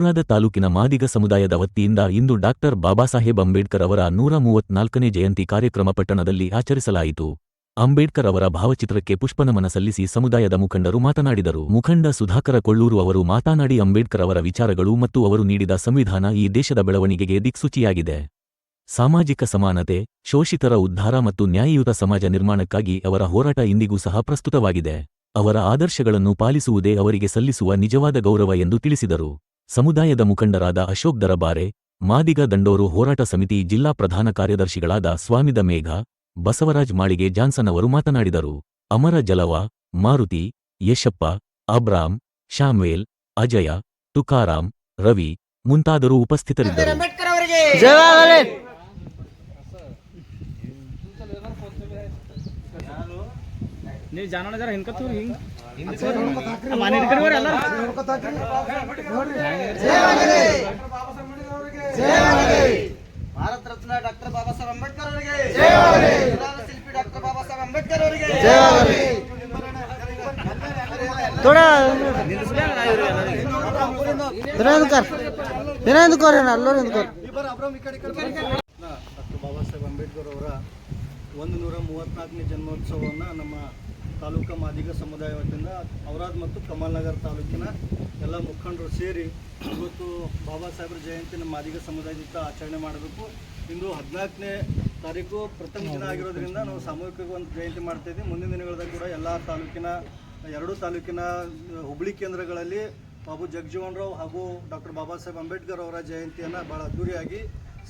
ಕೋಲಾರದ ತಾಲೂಕಿನ ಮಾದಿಗ ಸಮುದಾಯದ ವತಿಯಿಂದ ಇಂದು ಡಾಕ್ಟರ್ ಬಾಬಾಸಾಹೇಬ್ ಅಂಬೇಡ್ಕರ್ ಅವರ ನೂರ ಮೂವತ್ನಾಲ್ಕನೇ ಜಯಂತಿ ಕಾರ್ಯಕ್ರಮ ಪಟ್ಟಣದಲ್ಲಿ ಆಚರಿಸಲಾಯಿತು. ಅಂಬೇಡ್ಕರ್ ಅವರ ಭಾವಚಿತ್ರಕ್ಕೆ ಪುಷ್ಪನಮನ ಸಲ್ಲಿಸಿ ಸಮುದಾಯದ ಮುಖಂಡರು ಮಾತನಾಡಿದರು. ಮುಖಂಡ ಸುಧಾಕರ ಕೊಳ್ಳೂರು ಅವರು ಮಾತನಾಡಿ, ಅಂಬೇಡ್ಕರ್ ಅವರ ವಿಚಾರಗಳು ಮತ್ತು ಅವರು ನೀಡಿದ ಸಂವಿಧಾನ ಈ ದೇಶದ ಬೆಳವಣಿಗೆಗೆ ದಿಕ್ಸೂಚಿಯಾಗಿದೆ. ಸಾಮಾಜಿಕ ಸಮಾನತೆ, ಶೋಷಿತರ ಉದ್ಧಾರ ಮತ್ತು ನ್ಯಾಯಯುತ ಸಮಾಜ ನಿರ್ಮಾಣಕ್ಕಾಗಿ ಅವರ ಹೋರಾಟ ಇಂದಿಗೂ ಸಹ ಪ್ರಸ್ತುತವಾಗಿದೆ. ಅವರ ಆದರ್ಶಗಳನ್ನು ಪಾಲಿಸುವುದೇ ಅವರಿಗೆ ಸಲ್ಲಿಸುವ ನಿಜವಾದ ಗೌರವ ಎಂದು ತಿಳಿಸಿದರು. ಸಮುದಾಯದ ಮುಖಂಡರಾದ ಅಶೋಕ್ ದರಬಾರೆ, ಮಾದಿಗ ದಂಡೋರು ಹೋರಾಟ ಸಮಿತಿ ಜಿಲ್ಲಾ ಪ್ರಧಾನ ಕಾರ್ಯದರ್ಶಿಗಳಾದ ಸ್ವಾಮಿದ ಮೇಘ, ಬಸವರಾಜ್ ಮಾಳಿಗೆ ಜಾನ್ಸನ್ ಅವರು ಮಾತನಾಡಿದರು. ಅಮರ ಜಲವ, ಮಾರುತಿ, ಯಶಪ್ಪ, ಅಬ್ರಾಮ್, ಶಾಮ್ವೇಲ್, ಅಜಯ ತುಕಾರಾಂ ರವಿ ಮುಂತಾದರು ಉಪಸ್ಥಿತರಿದ್ದರು. ನೀವು ಜಾನೋಣ ಜರ ಹಿಂಕತ್ತೂರಿ ಹಿಂಗ್ ಮನೆ ಹಿಡ್ಕೊಂಡ್ರಿ ಎಲ್ಲ ಭಾರತ ರತ್ನ ಡಾಕ್ಟರ್ ಬಾಬಾ ಸಾಹೇಬ್ ಅಂಬೇಡ್ಕರ್ ಅವರಿಗೆ ಶಿಲ್ಪಿ ಡಾಕ್ಟರ್ ಬಾಬಾ ಸಾಹೇಬ್ ಅಂಬೇಡ್ಕರ್ ಅವರಿಗೆ थोड़ा ದಿನಂದ್ಕರ್ ದಿನಂದ್ಕರ್ ಅಲ್ಲೋರ್ ಇಂದ್ಕರ್ ಡಾಕ್ಟರ್ ಬಾಬಾ ಸಾಹೇಬ್ ಅಂಬೇಡ್ಕರ್ ಅವರ ಒಂದು ನೂರ ಮೂವತ್ನಾಲ್ಕನೇ ಜನ್ಮೋತ್ಸವವನ್ನು ನಮ್ಮ ತಾಲೂಕು ಮಾದಿಗ ಸಮುದಾಯ ವತಿಯಿಂದ ಔರಾದ್ ಮತ್ತು ಕಮಲ್ನಗರ್ ತಾಲೂಕಿನ ಎಲ್ಲ ಮುಖಂಡರು ಸೇರಿ ಇವತ್ತು ಬಾಬಾ ಸಾಹೇಬ್ರ ಜಯಂತಿ ನಮ್ಮ ಮಾದಿಗ ಸಮುದಾಯದಿಂದ ಆಚರಣೆ ಮಾಡಬೇಕು. ಇಂದು ಹದಿನಾಲ್ಕನೇ ತಾರೀಕು ಪ್ರಥಮ ದಿನ ಆಗಿರೋದ್ರಿಂದ ನಾವು ಸಾಮೂಹಿಕವಾಗಿ ಒಂದು ಜಯಂತಿ ಮಾಡ್ತಾ ಇದ್ದೀವಿ. ಮುಂದಿನ ದಿನಗಳಲ್ಲಿ ಕೂಡ ಎಲ್ಲ ತಾಲೂಕಿನ, ಎರಡು ತಾಲೂಕಿನ ಹುಬ್ಳಿ ಕೇಂದ್ರಗಳಲ್ಲಿ ಬಾಬು ಜಗಜೀವನ್ ರಾವ್ ಹಾಗೂ ಡಾಕ್ಟರ್ ಬಾಬಾ ಸಾಹೇಬ್ ಅಂಬೇಡ್ಕರ್ ಅವರ ಜಯಂತಿಯನ್ನು ಭಾಳ ಅದ್ದೂರಿಯಾಗಿ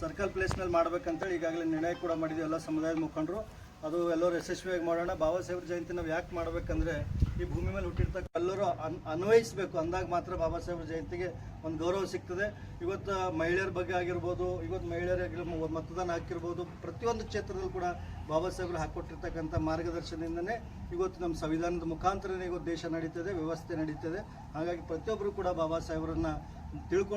ಸರ್ಕಲ್ ಪ್ಲೇಸ್ನಲ್ಲಿ ಮಾಡಬೇಕಂತೇಳಿ ಈಗಾಗಲೇ ನಿರ್ಣಯ ಕೂಡ ಮಾಡಿದ್ದೀವಿ ಎಲ್ಲ ಸಮುದಾಯದ ಮುಖಂಡರು. ಅದು ಎಲ್ಲರೂ ಯಶಸ್ವಿಯಾಗಿ ಮಾಡೋಣ. ಬಾಬಾ ಸಾಹೇಬ್ರ ಜಯಂತಿ ನಾವು ಯಾಕೆ ಮಾಡಬೇಕಂದ್ರೆ ಈ ಭೂಮಿ ಮೇಲೆ ಹುಟ್ಟಿರ್ತಕ್ಕ ಎಲ್ಲರೂ ಅನ್, ಅನ್ವಯಿಸಬೇಕು. ಅಂದಾಗ ಮಾತ್ರ ಬಾಬಾ ಸಾಹೇಬ್ರ ಜಯಂತಿಗೆ ಒಂದು ಗೌರವ ಸಿಗ್ತದೆ. ಇವತ್ತು ಮಹಿಳೆಯರ ಬಗ್ಗೆ ಆಗಿರ್ಬೋದು, ಇವತ್ತು ಮಹಿಳೆಯರಾಗಿರ್ಬೋದು ಮತದಾನ ಹಾಕಿರ್ಬೋದು, ಪ್ರತಿಯೊಂದು ಕ್ಷೇತ್ರದಲ್ಲೂ ಕೂಡ ಬಾಬಾ ಸಾಹೇಬ್ರು ಹಾಕ್ಕೊಟ್ಟಿರ್ತಕ್ಕಂಥ ಮಾರ್ಗದರ್ಶನದಿಂದನೇ ಇವತ್ತು ನಮ್ಮ ಸಂವಿಧಾನದ ಮುಖಾಂತರನೇ ಇವತ್ತು ದೇಶ ನಡೀತದೆ, ವ್ಯವಸ್ಥೆ ನಡೀತದೆ. ಹಾಗಾಗಿ ಪ್ರತಿಯೊಬ್ಬರು ಕೂಡ ಬಾಬಾ ಸಾಹೇಬ್ರನ್ನ ತಿಳ್ಕೊಳ್ಬೇಕು.